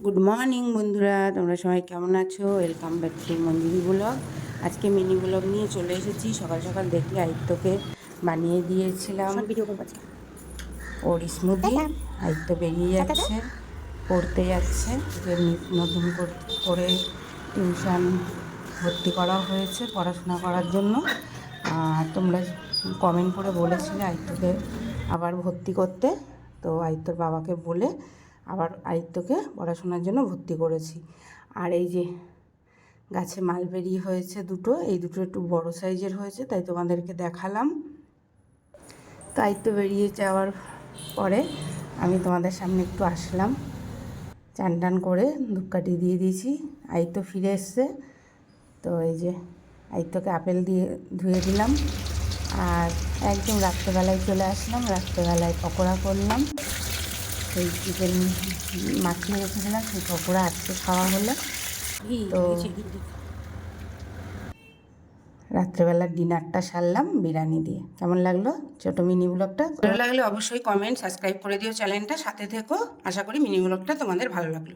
Good morning বন্ধুরা। তোমরা সবাই কেমন আছো? Welcome back to Manjuri blog আজকে মিনি ব্লগ নিয়ে চলে এসেছি। সকাল সকাল দেখি আয়ত্তকে বানিয়ে দিয়েছিলাম। ওর স্মুদি আয়ত্ত বেরিয়ে যাচ্ছে। পড়তে যাচ্ছে। নতুন করে টিউশন ভর্তি করা হয়েছে পড়াশোনা করার জন্য। আর তোমরা কমেন্ট করে বলেছিলে আয়ত্তকে আবার ভর্তি করতে। তো আয়ত্তর বাবাকে বলে আবার আয়ত্তকে পড়াশোনার জন্য ভর্তি করেছি। আর এই যে গাছে মালবেরি হয়েছে দুটো, এই দুটো একটু বড় সাইজের হয়েছে, তাই তোমাদেরকে দেখালাম। তাই তো বেরিয়ে যাওয়ার পরে আমি তোমাদের সামনে একটু আসলাম। চান টান করে ধূপকাঠি দিয়ে দিয়েছি। আইত্য ফিরে এসছে। তো এই যে আইত্যকে আপেল দিয়ে ধুয়ে দিলাম। আর একদম রাত্রেবেলায় চলে আসলাম, রাত্রেবেলায় পকোড়া করলাম। সেই চিকেন মাখিয়ে রেখেছিলাম সেই পকোড়া আজকে খাওয়া হলো। তো রাত্রেবেলার ডিনারটা সারলাম বিরিয়ানি দিয়ে। কেমন লাগল ছোট মিনি ব্লগটা? ভালো লাগলে অবশ্যই কমেন্ট সাবস্ক্রাইব করে দিও চ্যানেলটা। সাথে থেকো। আশা করি মিনি ব্লগটা তোমাদের ভালো লাগল।